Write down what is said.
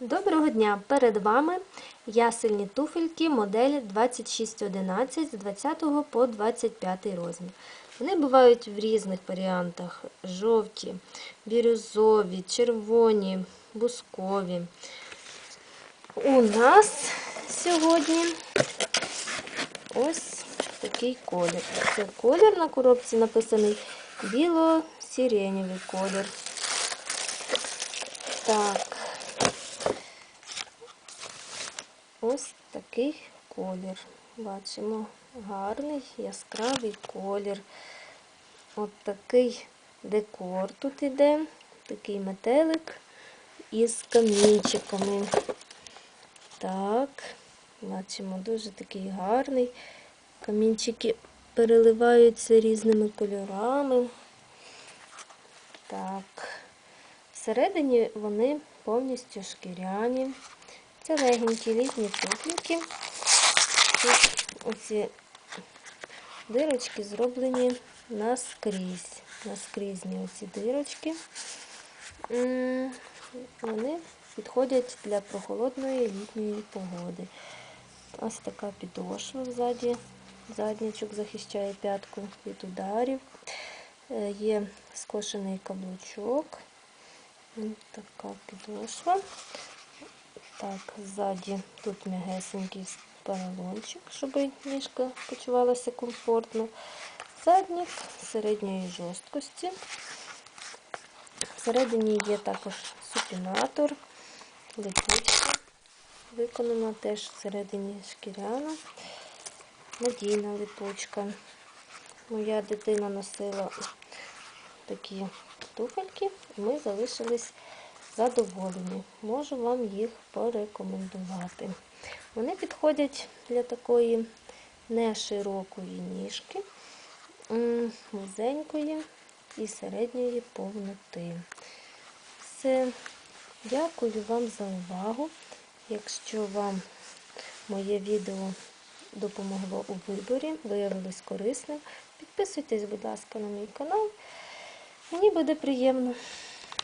Доброго дня! Перед вами ясельні туфельки модель 2611 з 20 по 25 розмір. Вони бувають в різних варіантах: жовті, бірюзові, червоні, бускові. У нас сьогодні ось такий колір. Це колір на коробці написаний біло-сиренєвий колір. Так. Ось такий колір. Бачимо гарний яскравий колір. От такий декор тут іде, такий метелик із камінчиками. Так, бачимо, дуже такий гарний. Камінчики переливаються різними кольорами. Так, всередині вони повністю шкіряні. Це легенькі літні туфлики. Тут оці дирочки зроблені наскрізь. Наскрізні оці дирочки. Вони підходять для прохолодної літньої погоди. Ось така підошва ззаді. Задничок захищає п'ятку від ударів. Е, Є скошений каблучок. Така підошва. Так, ззаді тут м'ягесенький поролончик, щоб ніжка почувалася комфортно. Заднік середньої жорсткості. Всередині є також супінатор, липучка, виконана теж всередині шкіряна, надійна липучка. Моя дитина носила такі туфельки, і ми залишились задоволені. Можу вам їх порекомендувати. Вони підходять для такої не широкої ніжки, вузенької і середньої повноти. Все. Дякую вам за увагу. Якщо вам моє відео допомогло у виборі, виявилось корисним, підписуйтесь, будь ласка, на мій канал. Мені буде приємно.